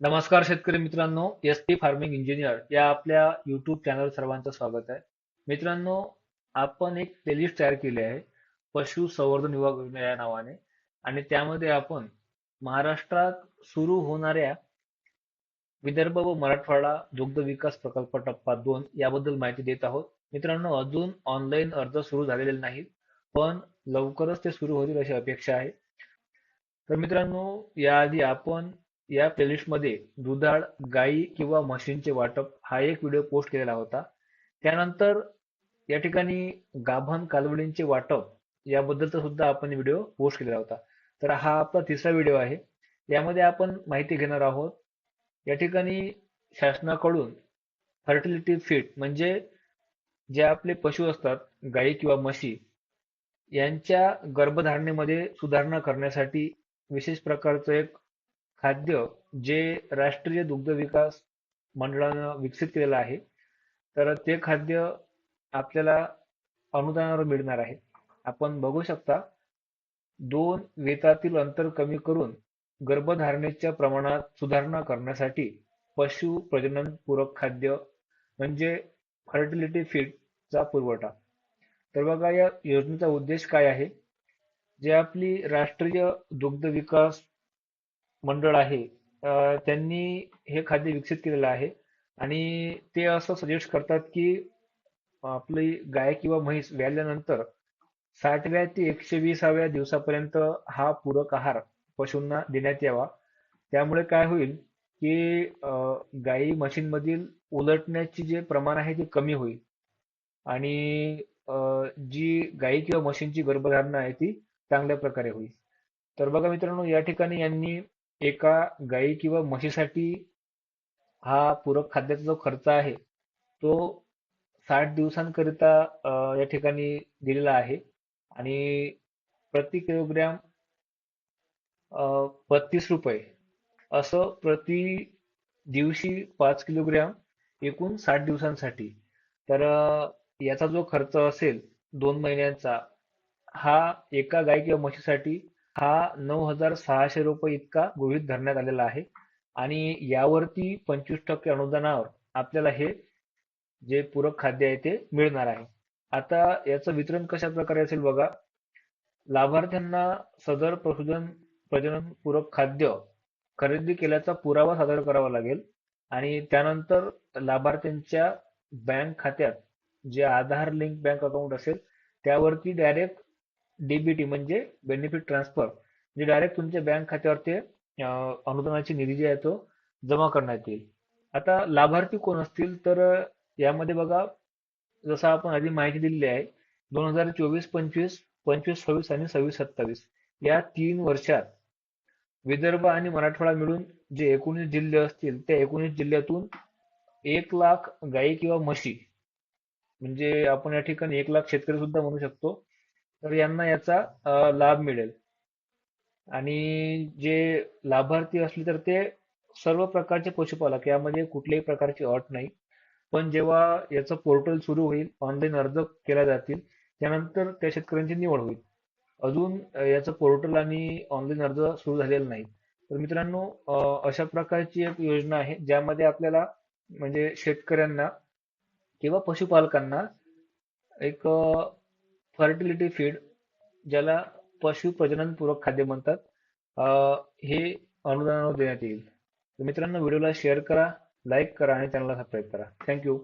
नमस्कार शेतकरी मित्रांनो एस टी फार्मिंग इंजिनियर या आपल्या युट्यूब चॅनल सर्वांचं स्वागत आहे. मित्रांनो आपण एक प्लेलिस्ट तयार केली आहे पशु संवर्धन विभाग योजना या नावाने. आणि त्यामध्ये आपण महाराष्ट्रात सुरू होणाऱ्या विदर्भ व मराठवाडा दुग्ध विकास प्रकल्प टप्पा दोन याबद्दल माहिती देत आहोत. मित्रांनो अजून ऑनलाईन अर्ज सुरू झालेले नाहीत पण लवकरच ते सुरू होतील अशी अपेक्षा आहे. तर मित्रांनो याआधी आपण या प्लेलिस्टमध्ये दुधाळ गायी किंवा म्हशींचे वाटप हा एक व्हिडिओ पोस्ट केलेला होता. त्यानंतर या ठिकाणी गाभण कालवडींचे वाटप याबद्दलचा सुद्धा आपण व्हिडिओ पोस्ट केलेला होता. तर हा आपला तिसरा व्हिडिओ आहे. यामध्ये आपण माहिती घेणार आहोत. या ठिकाणी शासनाकडून फर्टिलिटी फिट म्हणजे जे आपले पशु असतात गायी किंवा म्हशी यांच्या गर्भधारणेमध्ये सुधारणा करण्यासाठी विशेष प्रकारचं एक खाद्य जे राष्ट्रीय दुग्ध विकास मंडळानं विकसित केलेलं आहे तर ते खाद्य आपल्याला अनुदानावर मिळणार आहे. आपण बघू शकता दोन वेतातील अंतर कमी करून गर्भधारणेच्या प्रमाणात सुधारणा करण्यासाठी पशु प्रजनन पूरक खाद्य म्हणजे फर्टिलिटी फीडचा पुरवठा. तर बघा या योजनेचा उद्देश काय आहे? जे आपली राष्ट्रीय दुग्ध विकास मंडळ आहे. त्यांनी हे खाद्य विकसित केलेलं आहे. आणि ते असं सजेस्ट करतात की आपली गाय किंवा म्हैस व्याल्यानंतर साठव्या ते एकशे विसाव्या दिवसापर्यंत हा पूरक आहार पशूंना देण्यात यावा. त्यामुळे काय होईल की गाई म्हशींमधील उलटण्याचे जे प्रमाण आहे ते कमी होईल. आणि जी गाई किंवा म्हशींची गर्भधारणा आहे ती चांगल्या प्रकारे होईल. तर बघा मित्रांनो या ठिकाणी यांनी एका गाई किंवा म्हशीसाठी हा पूरक खाद्याचा जो खर्च आहे तो साठ दिवसांकरिता या ठिकाणी दिलेला आहे. आणि प्रति किलोग्रॅम बत्तीस रुपये असं प्रति दिवशी पाच किलोग्रॅम एकूण साठ दिवसांसाठी. तर याचा जो खर्च असेल दोन महिन्यांचा हा एका गाय किंवा म्हशीसाठी हा नऊ हजार सहाशे रुपये इतका गृहित धरण्यात आलेला आहे. आणि यावरती पंचवीस टक्के अनुदानावर आपल्याला हे जे पूरक खाद्य आहे ते मिळणार आहे. आता याचं वितरण कशा प्रकारे असेल बघा. लाभार्थ्यांना सदर पशुधन प्रजनन पूरक खाद्य खरेदी केल्याचा पुरावा सादर करावा लागेल. आणि त्यानंतर लाभार्थ्यांच्या बँक खात्यात जे आधार लिंक बँक अकाउंट असेल त्यावरती डायरेक्ट डीबीटी म्हणजे बेनिफिट ट्रान्सफर जे डायरेक्ट तुमच्या बँक खात्यावर ते अनुदानाची निधी जी आहे तो जमा करण्यात येईल. आता लाभार्थी कोण असतील तर यामध्ये बघा जसं आपण आधी माहिती दिलेली आहे दोन हजार चोवीस पंचवीस पंचवीस सव्वीस आणि सव्वीस सत्तावीस या तीन वर्षात विदर्भ आणि मराठवाडा मिळून जे एकोणीस जिल्हे असतील त्या एकोणीस जिल्ह्यातून एक लाख गायी किंवा म्हशी म्हणजे आपण या ठिकाणी एक लाख शेतकरी सुद्धा म्हणू शकतो तर यांना याचा लाभ मिळेल. आणि जे लाभार्थी असले तर ते सर्व प्रकारचे पशुपालक यामध्ये कुठल्याही प्रकारची अट नाही. पण जेव्हा याचं पोर्टल सुरू होईल ऑनलाईन अर्ज केला जातील त्यानंतर त्या शेतकऱ्यांची निवड होईल. अजून याचं पोर्टल आणि ऑनलाईन अर्ज सुरू झालेला नाही. तर मित्रांनो अशा प्रकारची एक योजना आहे ज्यामध्ये आपल्याला म्हणजे शेतकऱ्यांना किंवा पशुपालकांना एक फर्टिलिटी फीड ज्याला पशु प्रजनन पूरक खाद्य म्हणतात हे अनुदानावर देण्यात येईल. मित्रांनो व्हिडिओला शेअर करा लाईक करा आणि चॅनलला सबस्क्राईब करा. थँक्यू